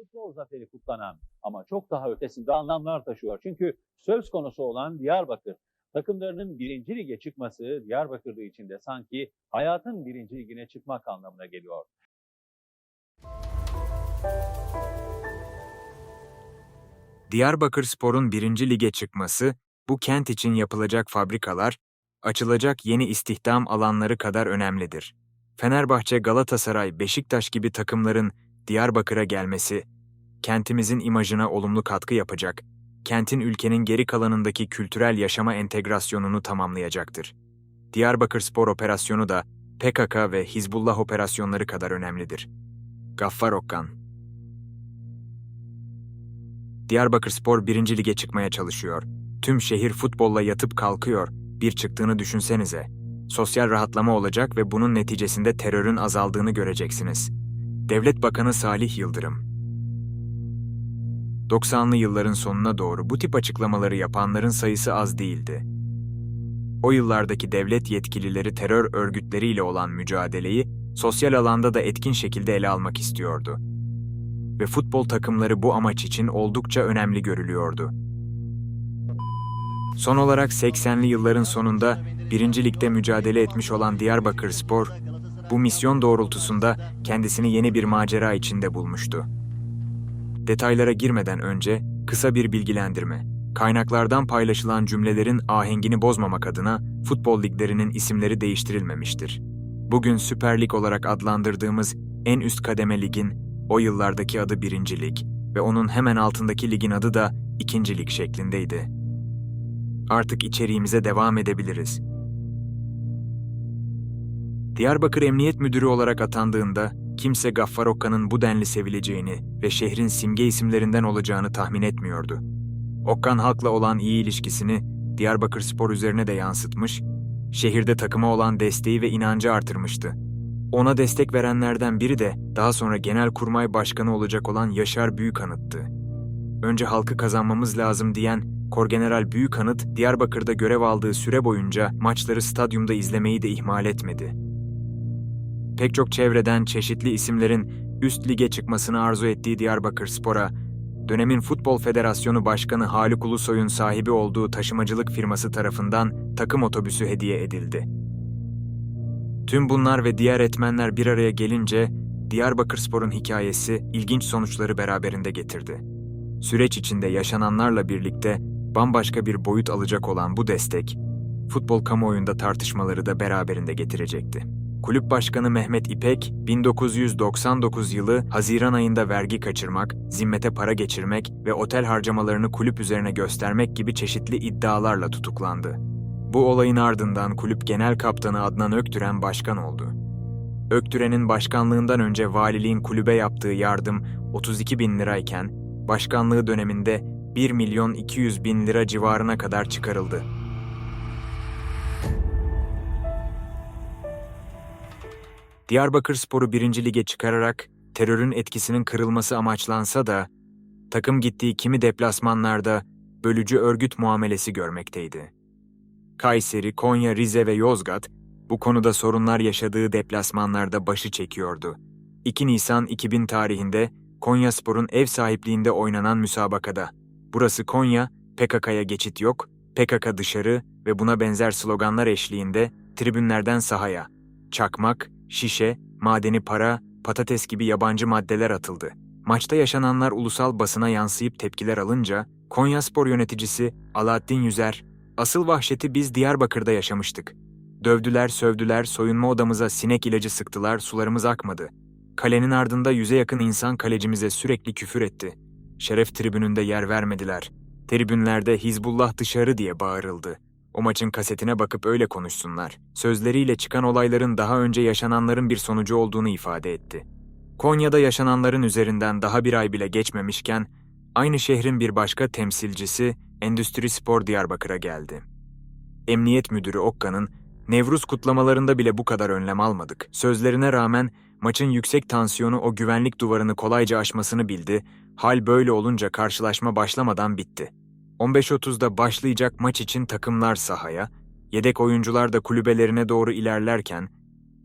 futbol zaferi kutlanan ama çok daha ötesinde anlamlar taşıyor. Çünkü söz konusu olan Diyarbakır. Takımlarının birinci lige çıkması Diyarbakırlı için de sanki hayatın birinci ligine çıkmak anlamına geliyor. Diyarbakır Spor'un birinci lige çıkması, bu kent için yapılacak fabrikalar, açılacak yeni istihdam alanları kadar önemlidir. Fenerbahçe, Galatasaray, Beşiktaş gibi takımların Diyarbakır'a gelmesi, kentimizin imajına olumlu katkı yapacak, kentin ülkenin geri kalanındaki kültürel yaşama entegrasyonunu tamamlayacaktır. Diyarbakır Spor operasyonu da PKK ve Hizbullah operasyonları kadar önemlidir. Gaffar Okkan Diyarbakır Spor 1. Lige çıkmaya çalışıyor. Tüm şehir futbolla yatıp kalkıyor. Bir çıktığını düşünsenize. Sosyal rahatlama olacak ve bunun neticesinde terörün azaldığını göreceksiniz. Devlet Bakanı Salih Yıldırım 90'lı yılların sonuna doğru bu tip açıklamaları yapanların sayısı az değildi. O yıllardaki devlet yetkilileri terör örgütleriyle olan mücadeleyi sosyal alanda da etkin şekilde ele almak istiyordu ve futbol takımları bu amaç için oldukça önemli görülüyordu. Son olarak 80'li yılların sonunda 1. Lig'de mücadele etmiş olan Diyarbakır Spor, bu misyon doğrultusunda kendisini yeni bir macera içinde bulmuştu. Detaylara girmeden önce kısa bir bilgilendirme. Kaynaklardan paylaşılan cümlelerin ahengini bozmamak adına futbol liglerinin isimleri değiştirilmemiştir. Bugün Süper Lig olarak adlandırdığımız en üst kademe ligin o yıllardaki adı 1. Lig ve onun hemen altındaki ligin adı da 2. Lig şeklindeydi. Artık içeriğimize devam edebiliriz. Diyarbakır Emniyet Müdürü olarak atandığında kimse Gaffar Okkan'ın bu denli sevileceğini ve şehrin simge isimlerinden olacağını tahmin etmiyordu. Okkan halkla olan iyi ilişkisini Diyarbakır Spor üzerine de yansıtmış, şehirde takıma olan desteği ve inancı artırmıştı. Ona destek verenlerden biri de daha sonra Genelkurmay Başkanı olacak olan Yaşar Büyükanıt'tı. Önce halkı kazanmamız lazım diyen Korgeneral Büyükanıt, Diyarbakır'da görev aldığı süre boyunca maçları stadyumda izlemeyi de ihmal etmedi. Pek çok çevreden çeşitli isimlerin üst lige çıkmasını arzu ettiği Diyarbakır Spor'a, dönemin Futbol Federasyonu Başkanı Haluk Ulusoy'un sahibi olduğu taşımacılık firması tarafından takım otobüsü hediye edildi. Tüm bunlar ve diğer etmenler bir araya gelince Diyarbakırspor'un hikayesi ilginç sonuçları beraberinde getirdi. Süreç içinde yaşananlarla birlikte bambaşka bir boyut alacak olan bu destek, futbol kamuoyunda tartışmaları da beraberinde getirecekti. Kulüp Başkanı Mehmet İpek, 1999 yılı Haziran ayında vergi kaçırmak, zimmete para geçirmek ve otel harcamalarını kulüp üzerine göstermek gibi çeşitli iddialarla tutuklandı. Bu olayın ardından kulüp genel kaptanı Adnan Öktüren başkan oldu. Öktüren'in başkanlığından önce valiliğin kulübe yaptığı yardım 32 bin lirayken, başkanlığı döneminde 1 milyon 200 bin lira civarına kadar çıkarıldı. Diyarbakır Spor'u 1. Lige çıkararak terörün etkisinin kırılması amaçlansa da, takım gittiği kimi deplasmanlarda bölücü örgüt muamelesi görmekteydi. Kayseri, Konya, Rize ve Yozgat bu konuda sorunlar yaşadığı deplasmanlarda başı çekiyordu. 2 Nisan 2000 tarihinde Konyaspor'un ev sahipliğinde oynanan müsabakada "Burası Konya, PKK'ya geçit yok, PKK dışarı" ve buna benzer sloganlar eşliğinde tribünlerden sahaya çakmak, şişe, madeni para, patates gibi yabancı maddeler atıldı. Maçta yaşananlar ulusal basına yansıyıp tepkiler alınca Konyaspor yöneticisi Alaaddin Yüzer Asıl vahşeti biz Diyarbakır'da yaşamıştık. Dövdüler, sövdüler, soyunma odamıza sinek ilacı sıktılar, sularımız akmadı. Kalenin ardında yüze yakın insan kalecimize sürekli küfür etti. Şeref tribününde yer vermediler. Tribünlerde Hizbullah dışarı diye bağırıldı. O maçın kasetine bakıp öyle konuşsunlar. Sözleriyle çıkan olayların daha önce yaşananların bir sonucu olduğunu ifade etti. Konya'da yaşananların üzerinden daha bir ay bile geçmemişken, aynı şehrin bir başka temsilcisi Endüstri Spor Diyarbakır'a geldi. Emniyet Müdürü Okkan'ın Nevruz kutlamalarında bile bu kadar önlem almadık. Sözlerine rağmen maçın yüksek tansiyonu o güvenlik duvarını kolayca aşmasını bildi. Hal böyle olunca karşılaşma başlamadan bitti. 15.30'da başlayacak maç için takımlar sahaya, yedek oyuncular da kulübelerine doğru ilerlerken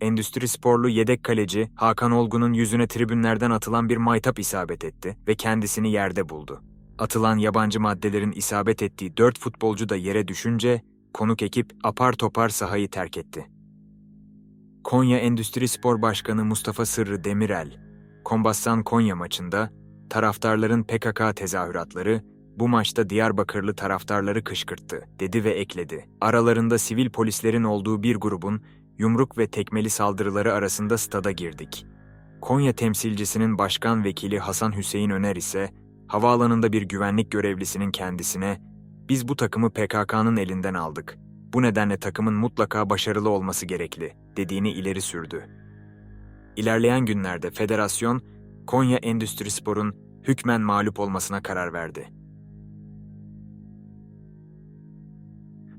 Endüstri sporlu yedek kaleci Hakan Olgun'un yüzüne tribünlerden atılan bir maytap isabet etti ve kendisini yerde buldu. Atılan yabancı maddelerin isabet ettiği dört futbolcu da yere düşünce konuk ekip apar topar sahayı terk etti. Konya Endüstri Spor Başkanı Mustafa Sırrı Demirel, Kombassan Konya maçında taraftarların PKK tezahüratları bu maçta Diyarbakırlı taraftarları kışkırttı, dedi ve ekledi. Aralarında sivil polislerin olduğu bir grubun yumruk ve tekmeli saldırıları arasında stada girdik. Konya temsilcisinin başkan vekili Hasan Hüseyin Öner ise havaalanında bir güvenlik görevlisinin kendisine "Biz bu takımı PKK'nın elinden aldık. Bu nedenle takımın mutlaka başarılı olması gerekli." dediğini ileri sürdü. İlerleyen günlerde federasyon Konya Endüstri Spor'un hükmen mağlup olmasına karar verdi.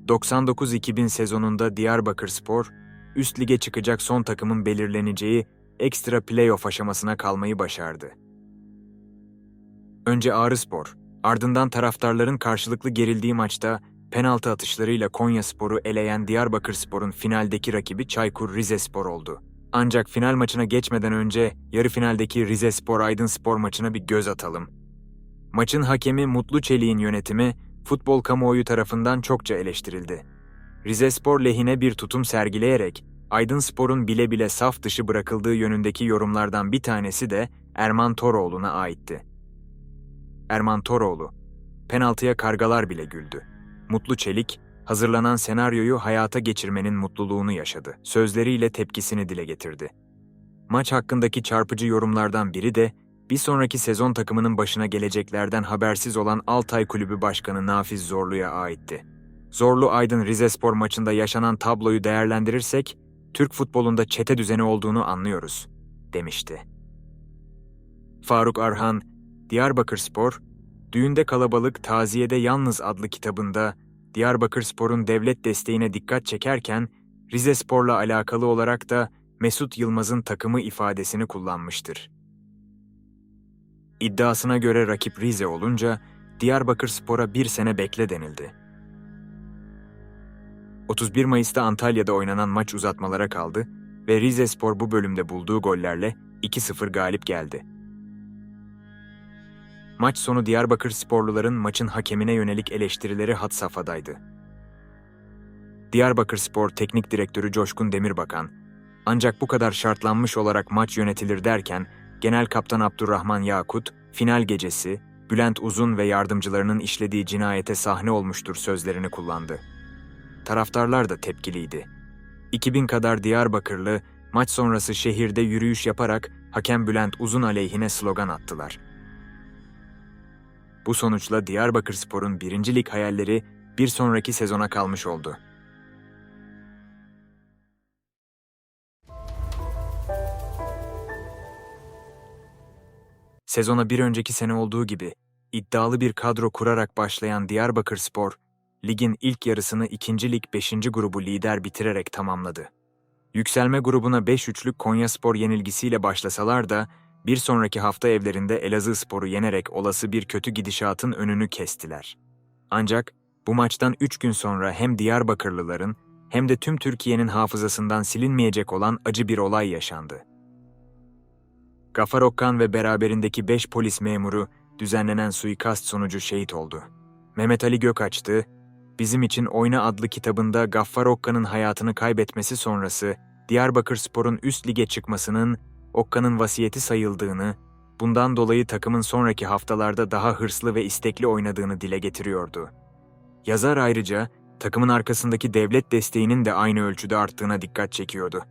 99-2000 sezonunda Diyarbakır Spor, üst lige çıkacak son takımın belirleneceği ekstra playoff aşamasına kalmayı başardı. Önce Ağrıspor, ardından taraftarların karşılıklı gerildiği maçta penaltı atışlarıyla Konya Spor'u eleyen Diyarbakır Spor'un finaldeki rakibi Çaykur Rizespor oldu. Ancak final maçına geçmeden önce yarı finaldeki Rizespor Aydın Spor maçına bir göz atalım. Maçın hakemi Mutlu Çelik'in yönetimi futbol kamuoyu tarafından çokça eleştirildi. Rizespor lehine bir tutum sergileyerek Aydın Spor'un bile bile saf dışı bırakıldığı yönündeki yorumlardan bir tanesi de Erman Toroğlu'na aitti. Erman Toroğlu, penaltıya kargalar bile güldü. Mutlu Çelik, hazırlanan senaryoyu hayata geçirmenin mutluluğunu yaşadı. Sözleriyle tepkisini dile getirdi. Maç hakkındaki çarpıcı yorumlardan biri de bir sonraki sezon takımının başına geleceklerden habersiz olan Altay Kulübü Başkanı Nafiz Zorlu'ya aitti. Zorlu Aydın Rizespor maçında yaşanan tabloyu değerlendirirsek, Türk futbolunda çete düzeni olduğunu anlıyoruz, demişti. Faruk Arhan, Diyarbakır Spor, Düğünde Kalabalık Taziyede Yalnız adlı kitabında Diyarbakır Spor'un devlet desteğine dikkat çekerken, Rize Spor'la alakalı olarak da Mesut Yılmaz'ın takımı ifadesini kullanmıştır. İddiasına göre rakip Rize olunca Diyarbakır Spor'a bir sene bekle denildi. 31 Mayıs'ta Antalya'da oynanan maç uzatmalara kaldı ve Rize Spor bu bölümde bulduğu gollerle 2-0 galip geldi. Maç sonu Diyarbakır sporluların maçın hakemine yönelik eleştirileri had safhadaydı. Diyarbakır Spor Teknik Direktörü Coşkun Demirbakan, ancak bu kadar şartlanmış olarak maç yönetilir derken Genel Kaptan Abdurrahman Yakut, final gecesi, Bülent Uzun ve yardımcılarının işlediği cinayete sahne olmuştur sözlerini kullandı. Taraftarlar da tepkiliydi. 2000 kadar Diyarbakırlı maç sonrası şehirde yürüyüş yaparak hakem Bülent Uzun aleyhine slogan attılar. Bu sonuçla Diyarbakır Spor'un birincilik hayalleri bir sonraki sezona kalmış oldu. Sezona bir önceki sene olduğu gibi iddialı bir kadro kurarak başlayan Diyarbakır Spor, ligin ilk yarısını 2. Lig 5. grubu lider bitirerek tamamladı. Yükselme grubuna 5-3'lük Konyaspor yenilgisiyle başlasalar da bir sonraki hafta evlerinde Elazığ Spor'u yenerek olası bir kötü gidişatın önünü kestiler. Ancak bu maçtan 3 gün sonra hem Diyarbakırlıların hem de tüm Türkiye'nin hafızasından silinmeyecek olan acı bir olay yaşandı. Gafar Okkan ve beraberindeki 5 polis memuru düzenlenen suikast sonucu şehit oldu. Mehmet Ali Gökaçtı, Bizim için Oyna adlı kitabında Gaffar Okkan'ın hayatını kaybetmesi sonrası Diyarbakır Spor'un üst lige çıkmasının Okkan'ın vasiyeti sayıldığını, bundan dolayı takımın sonraki haftalarda daha hırslı ve istekli oynadığını dile getiriyordu. Yazar ayrıca takımın arkasındaki devlet desteğinin de aynı ölçüde arttığına dikkat çekiyordu.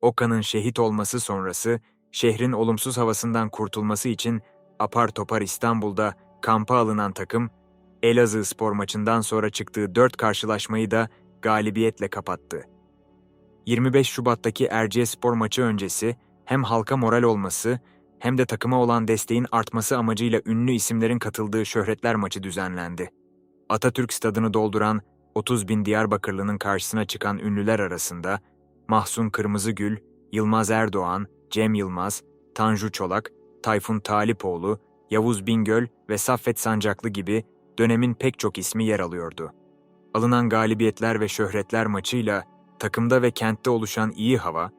Oka'nın şehit olması sonrası şehrin olumsuz havasından kurtulması için apar topar İstanbul'da kampa alınan takım, Elazığ spor maçından sonra çıktığı dört karşılaşmayı da galibiyetle kapattı. 25 Şubat'taki Erciyes spor maçı öncesi hem halka moral olması hem de takıma olan desteğin artması amacıyla ünlü isimlerin katıldığı şöhretler maçı düzenlendi. Atatürk stadını dolduran 30 bin Diyarbakırlı'nın karşısına çıkan ünlüler arasında Mahsun Kırmızıgül, Yılmaz Erdoğan, Cem Yılmaz, Tanju Çolak, Tayfun Talipoğlu, Yavuz Bingöl ve Saffet Sancaklı gibi dönemin pek çok ismi yer alıyordu. Alınan galibiyetler ve şöhretler maçıyla takımda ve kentte oluşan iyi hava,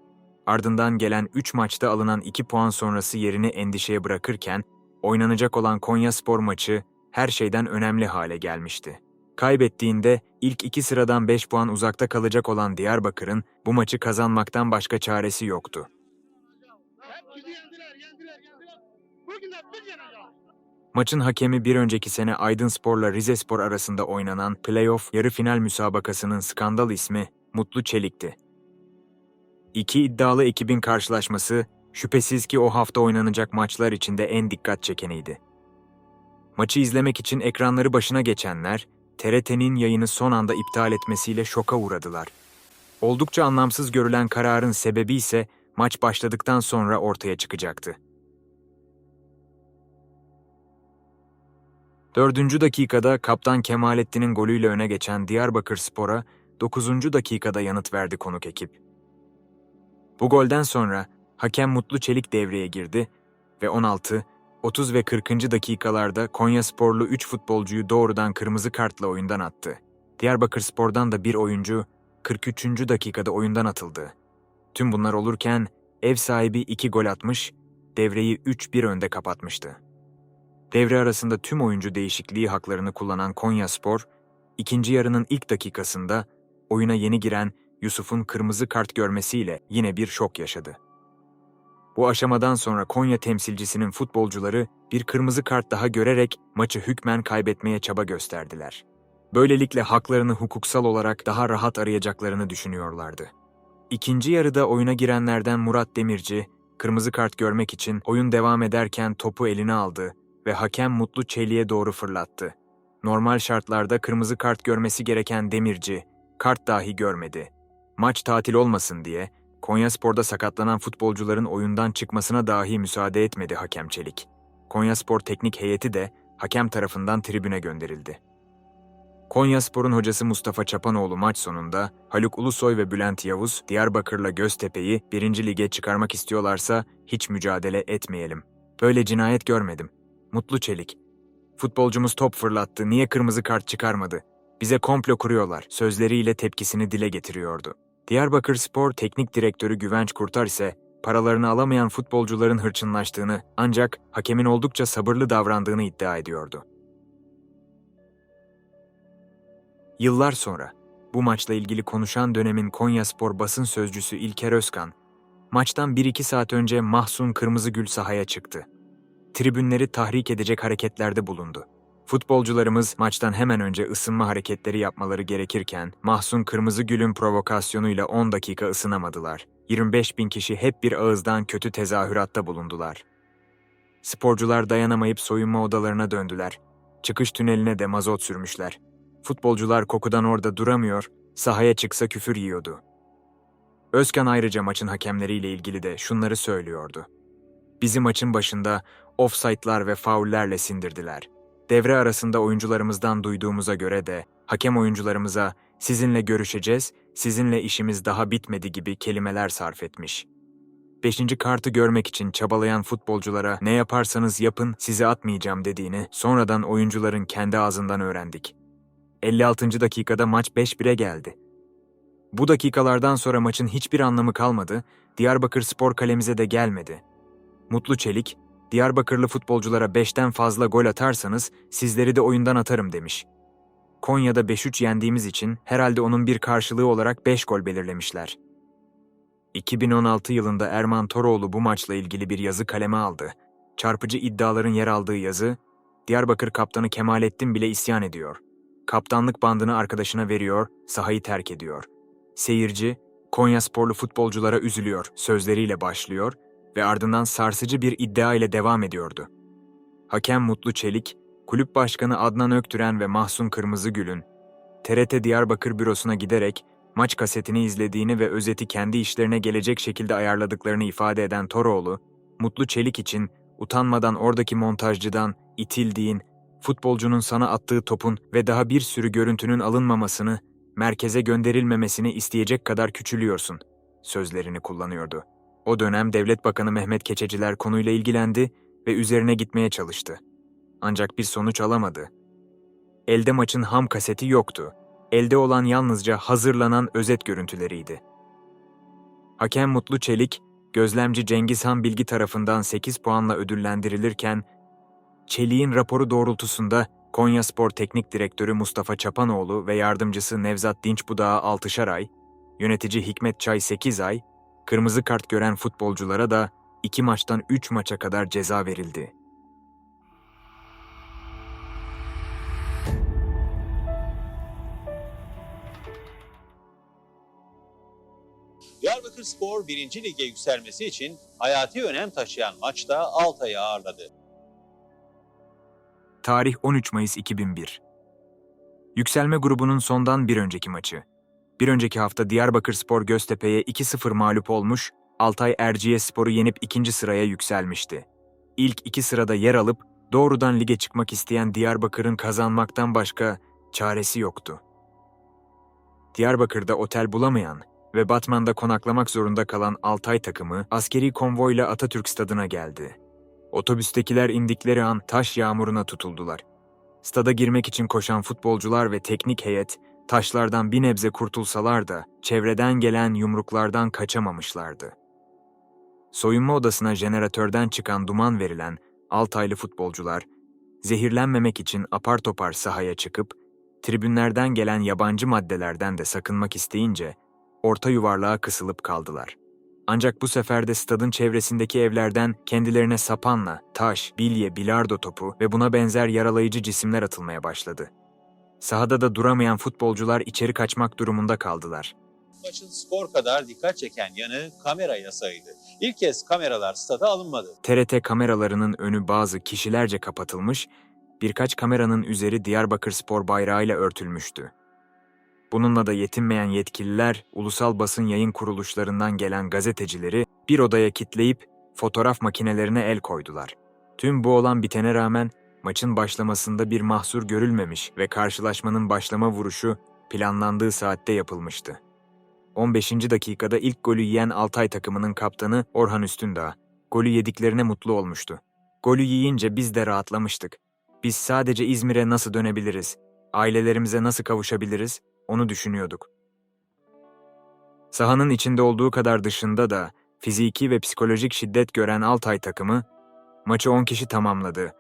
ardından gelen 3 maçta alınan 2 puan sonrası yerini endişeye bırakırken, oynanacak olan Konyaspor maçı her şeyden önemli hale gelmişti. Kaybettiğinde ilk iki sıradan 5 puan uzakta kalacak olan Diyarbakır'ın bu maçı kazanmaktan başka çaresi yoktu. Maçın hakemi bir önceki sene Aydınspor'la Rizespor arasında oynanan playoff yarı final müsabakasının skandal ismi Mutlu Çelik'ti. İki iddialı ekibin karşılaşması şüphesiz ki o hafta oynanacak maçlar içinde en dikkat çekeniydi. Maçı izlemek için ekranları başına geçenler, TRT'nin yayını son anda iptal etmesiyle şoka uğradılar. Oldukça anlamsız görülen kararın sebebi ise maç başladıktan sonra ortaya çıkacaktı. Dördüncü dakikada kaptan Kemalettin'in golüyle öne geçen Diyarbakır Spor'a 9. dakikada yanıt verdi konuk ekip. Bu golden sonra hakem Mutlu Çelik devreye girdi ve 16, 30 ve 40. dakikalarda Konya Sporlu 3 futbolcuyu doğrudan kırmızı kartla oyundan attı. Diyarbakır Spor'dan da bir oyuncu 43. dakikada oyundan atıldı. Tüm bunlar olurken ev sahibi 2 gol atmış, devreyi 3-1 önde kapatmıştı. Devre arasında tüm oyuncu değişikliği haklarını kullanan Konyaspor, ikinci yarının ilk dakikasında oyuna yeni giren Yusuf'un kırmızı kart görmesiyle yine bir şok yaşadı. Bu aşamadan sonra Konya temsilcisinin futbolcuları bir kırmızı kart daha görerek maçı hükmen kaybetmeye çaba gösterdiler. Böylelikle haklarını hukuksal olarak daha rahat arayacaklarını düşünüyorlardı. İkinci yarıda oyuna girenlerden Murat Demirci, kırmızı kart görmek için oyun devam ederken topu eline aldı ve hakem Mutlu Çelik'e doğru fırlattı. Normal şartlarda kırmızı kart görmesi gereken Demirci, kart dahi görmedi. Maç tatil olmasın diye Konyaspor'da sakatlanan futbolcuların oyundan çıkmasına dahi müsaade etmedi hakem Çelik. Konyaspor teknik heyeti de hakem tarafından tribüne gönderildi. Konyaspor'un hocası Mustafa Çapanoğlu maç sonunda Haluk Ulusoy ve Bülent Yavuz Diyarbakır'la Göztepe'yi 1. lige çıkarmak istiyorlarsa hiç mücadele etmeyelim. Böyle cinayet görmedim. Mutlu Çelik. Futbolcumuz top fırlattı, niye kırmızı kart çıkarmadı? Bize komplo kuruyorlar, sözleriyle tepkisini dile getiriyordu. Diyarbakır Spor Teknik Direktörü Güvenç Kurtar ise paralarını alamayan futbolcuların hırçınlaştığını ancak hakemin oldukça sabırlı davrandığını iddia ediyordu. Yıllar sonra bu maçla ilgili konuşan dönemin Konyaspor basın sözcüsü İlker Özkan, maçtan 1-2 saat önce Mahsun Kırmızıgül sahaya çıktı. Tribünleri tahrik edecek hareketlerde bulundu. Futbolcularımız maçtan hemen önce ısınma hareketleri yapmaları gerekirken Mahsun Kırmızıgül'ün provokasyonuyla 10 dakika ısınamadılar. 25 bin kişi hep bir ağızdan kötü tezahüratta bulundular. Sporcular dayanamayıp soyunma odalarına döndüler. Çıkış tüneline de mazot sürmüşler. Futbolcular kokudan orada duramıyor, sahaya çıksa küfür yiyordu. Özkan ayrıca maçın hakemleriyle ilgili de şunları söylüyordu. Bizi maçın başında offside'lar ve faullerle sindirdiler. Devre arasında oyuncularımızdan duyduğumuza göre de hakem oyuncularımıza sizinle görüşeceğiz, sizinle işimiz daha bitmedi gibi kelimeler sarf etmiş. Beşinci kartı görmek için çabalayan futbolculara ne yaparsanız yapın sizi atmayacağım dediğini sonradan oyuncuların kendi ağzından öğrendik. 56. dakikada maç 5-1'e geldi. Bu dakikalardan sonra maçın hiçbir anlamı kalmadı, Diyarbakır Spor kalemize de gelmedi. Mutlu Çelik, Diyarbakırlı futbolculara 5'ten fazla gol atarsanız sizleri de oyundan atarım demiş. Konya'da 5-3 yendiğimiz için herhalde onun bir karşılığı olarak 5 gol belirlemişler. 2016 yılında Erman Toroğlu bu maçla ilgili bir yazı kaleme aldı. Çarpıcı iddiaların yer aldığı yazı, Diyarbakır kaptanı Kemalettin bile isyan ediyor. Kaptanlık bandını arkadaşına veriyor, sahayı terk ediyor. Seyirci, Konya sporlu futbolculara üzülüyor sözleriyle başlıyor ve ardından sarsıcı bir iddia ile devam ediyordu. Hakem Mutlu Çelik, kulüp başkanı Adnan Öktüren ve Mahsun Kırmızıgül'ün TRT Diyarbakır bürosuna giderek maç kasetini izlediğini ve özeti kendi işlerine gelecek şekilde ayarladıklarını ifade eden Toroğlu, Mutlu Çelik için utanmadan oradaki montajcıdan itildiğin, futbolcunun sana attığı topun ve daha bir sürü görüntünün alınmamasını, merkeze gönderilmemesini isteyecek kadar küçülüyorsun sözlerini kullanıyordu. O dönem Devlet Bakanı Mehmet Keçeciler konuyla ilgilendi ve üzerine gitmeye çalıştı. Ancak bir sonuç alamadı. Elde maçın ham kaseti yoktu. Elde olan yalnızca hazırlanan özet görüntüleriydi. Hakem Mutlu Çelik, gözlemci Cengizhan Bilgi tarafından 8 puanla ödüllendirilirken, Çelik'in raporu doğrultusunda Konyaspor Teknik Direktörü Mustafa Çapanoğlu ve yardımcısı Nevzat Dinçbudak'a 6'şar ay, yönetici Hikmet Çay 8 ay, kırmızı kart gören futbolculara da 2 maçtan 3 maça kadar ceza verildi. Diyarbakır Spor 1. Lig'e yükselmesi için hayati önem taşıyan maçta Altay'ı ağırladı. Tarih 13 Mayıs 2001. Yükselme grubunun sondan bir önceki maçı. Bir önceki hafta Diyarbakır Spor Göztepe'ye 2-0 mağlup olmuş, Altay Erciye Spor'u yenip ikinci sıraya yükselmişti. İlk iki sırada yer alıp doğrudan lige çıkmak isteyen Diyarbakır'ın kazanmaktan başka çaresi yoktu. Diyarbakır'da otel bulamayan ve Batman'da konaklamak zorunda kalan Altay takımı askeri konvoyla Atatürk Stadı'na geldi. Otobüstekiler indikleri an taş yağmuruna tutuldular. Stada girmek için koşan futbolcular ve teknik heyet taşlardan bir nebze kurtulsalar da çevreden gelen yumruklardan kaçamamışlardı. Soyunma odasına jeneratörden çıkan duman verilen Altaylı futbolcular zehirlenmemek için apar topar sahaya çıkıp tribünlerden gelen yabancı maddelerden de sakınmak isteyince orta yuvarlığa kısılıp kaldılar. Ancak bu sefer de stadın çevresindeki evlerden kendilerine sapanla, taş, bilye, bilardo topu ve buna benzer yaralayıcı cisimler atılmaya başladı. Sahada da duramayan futbolcular içeri kaçmak durumunda kaldılar. Maçın skor kadar dikkat çeken yanı kamera yasağıydı. İlk kez kameralar stada alınmadı. TRT kameralarının önü bazı kişilerce kapatılmış, birkaç kameranın üzeri Diyarbakır Spor bayrağıyla örtülmüştü. Bununla da yetinmeyen yetkililer, ulusal basın yayın kuruluşlarından gelen gazetecileri bir odaya kitleyip fotoğraf makinelerine el koydular. Tüm bu olan bitene rağmen maçın başlamasında bir mahsur görülmemiş ve karşılaşmanın başlama vuruşu planlandığı saatte yapılmıştı. 15. dakikada ilk golü yiyen Altay takımının kaptanı Orhan Üstündağ, golü yediklerine mutlu olmuştu. Golü yiyince biz de rahatlamıştık. Biz sadece İzmir'e nasıl dönebiliriz, ailelerimize nasıl kavuşabiliriz, onu düşünüyorduk. Sahanın içinde olduğu kadar dışında da fiziki ve psikolojik şiddet gören Altay takımı, maçı 10 kişi tamamladı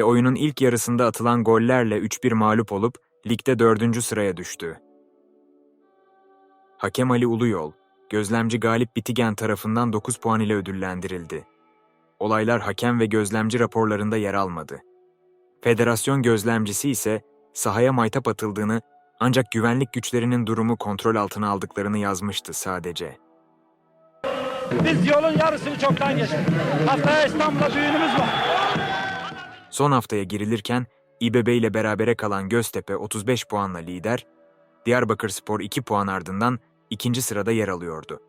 ve oyunun ilk yarısında atılan gollerle 3-1 mağlup olup ligde 4. sıraya düştü. Hakem Ali Uluyol, gözlemci Galip Bitigen tarafından 9 puan ile ödüllendirildi. Olaylar hakem ve gözlemci raporlarında yer almadı. Federasyon gözlemcisi ise sahaya maytap atıldığını ancak güvenlik güçlerinin durumu kontrol altına aldıklarını yazmıştı sadece. Biz yolun yarısını çoktan geçtik. Haftaya İstanbul'da düğünümüz var. Son haftaya girilirken İBB ile berabere kalan Göztepe 35 puanla lider, Diyarbakırspor 2 puan ardından ikinci sırada yer alıyordu.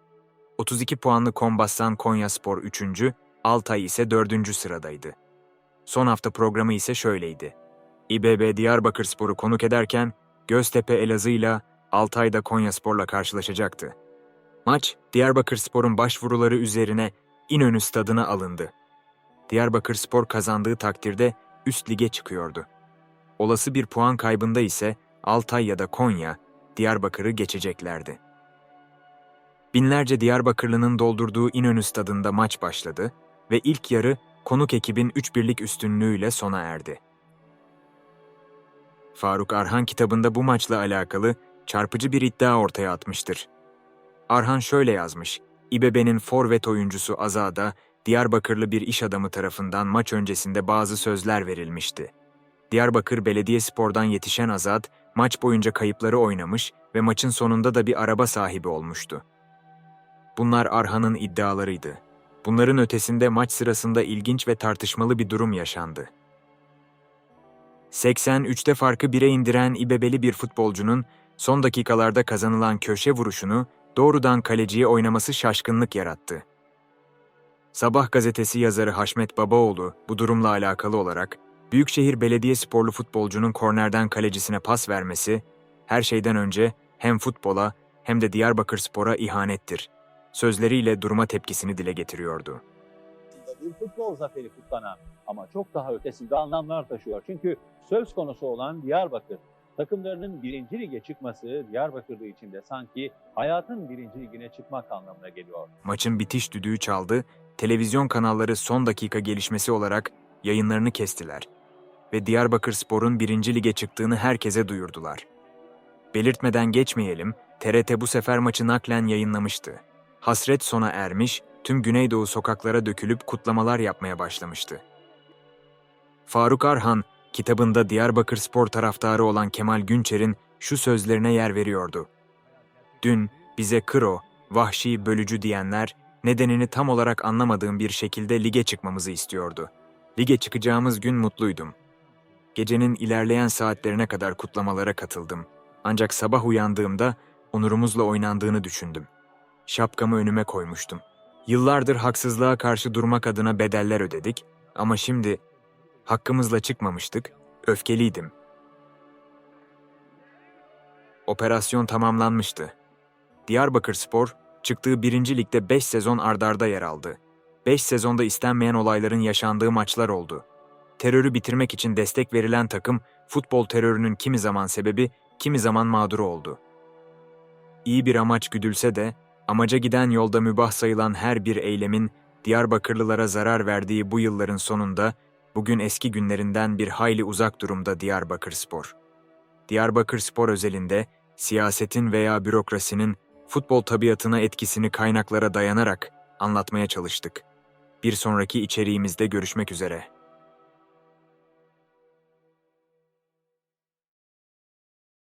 32 puanlı Kombassan Konyaspor 3. Altay ise 4. sıradaydı. Son hafta programı ise şöyleydi. İBB Diyarbakırspor'u konuk ederken Göztepe Elazığ'la Altay'da Konyaspor'la karşılaşacaktı. Maç, Diyarbakırspor'un başvuruları üzerine İnönü stadına alındı. Diyarbakırspor kazandığı takdirde üst lige çıkıyordu. Olası bir puan kaybında ise Altay ya da Konya, Diyarbakır'ı geçeceklerdi. Binlerce Diyarbakırlı'nın doldurduğu İnönü stadında maç başladı ve ilk yarı konuk ekibin 3 birlik üstünlüğüyle sona erdi. Faruk Arhan kitabında bu maçla alakalı çarpıcı bir iddia ortaya atmıştır. Arhan şöyle yazmış, İBB'nin forvet oyuncusu Azad'a Diyarbakırlı bir iş adamı tarafından maç öncesinde bazı sözler verilmişti. Diyarbakır Belediyespor'dan yetişen Azad, maç boyunca kayıpları oynamış ve maçın sonunda da bir araba sahibi olmuştu. Bunlar Arhan'ın iddialarıydı. Bunların ötesinde maç sırasında ilginç ve tartışmalı bir durum yaşandı. 83'te farkı 1'e indiren İBB'li bir futbolcunun son dakikalarda kazanılan köşe vuruşunu doğrudan kaleciye oynaması şaşkınlık yarattı. Sabah gazetesi yazarı Haşmet Babaoğlu bu durumla alakalı olarak Büyükşehir Belediyesporlu futbolcunun kornerden kalecisine pas vermesi her şeyden önce hem futbola hem de Diyarbakırspor'a ihanettir. Sözleriyle duruma tepkisini dile getiriyordu. bir futbol zaferi kutlanan ama çok daha ötesinde anlamlar taşıyor. Çünkü söz konusu olan Diyarbakır. Takımlarının birinci lige çıkması Diyarbakırlı için de sanki hayatın birinci ligine çıkmak anlamına geliyor. Maçın bitiş düdüğü çaldı, televizyon kanalları son dakika gelişmesi olarak yayınlarını kestiler ve Diyarbakır Spor'un birinci lige çıktığını herkese duyurdular. Belirtmeden geçmeyelim, TRT bu sefer maçı naklen yayınlamıştı. Hasret sona ermiş, tüm Güneydoğu sokaklara dökülüp kutlamalar yapmaya başlamıştı. Faruk Arhan, kitabında Diyarbakır Spor taraftarı olan Kemal Günçer'in şu sözlerine yer veriyordu. Dün bize kro, vahşi, bölücü diyenler nedenini tam olarak anlamadığım bir şekilde lige çıkmamızı istiyordu. Lige çıkacağımız gün mutluydum. Gecenin ilerleyen saatlerine kadar kutlamalara katıldım. Ancak sabah uyandığımda onurumuzla oynandığını düşündüm. Şapkamı önüme koymuştum. Yıllardır haksızlığa karşı durmak adına bedeller ödedik ama şimdi hakkımızla çıkmamıştık, öfkeliydim. Operasyon tamamlanmıştı. Diyarbakır Spor, çıktığı birinci ligde 5 sezon ardarda yer aldı. 5 sezonda istenmeyen olayların yaşandığı maçlar oldu. Terörü bitirmek için destek verilen takım, futbol terörünün kimi zaman sebebi, kimi zaman mağduru oldu. İyi bir amaç güdülse de, amaca giden yolda mübah sayılan her bir eylemin, Diyarbakırlılara zarar verdiği bu yılların sonunda, bugün eski günlerinden bir hayli uzak durumda Diyarbakır Spor. Diyarbakır Spor özelinde, siyasetin veya bürokrasinin futbol tabiatına etkisini kaynaklara dayanarak anlatmaya çalıştık. Bir sonraki içeriğimizde görüşmek üzere.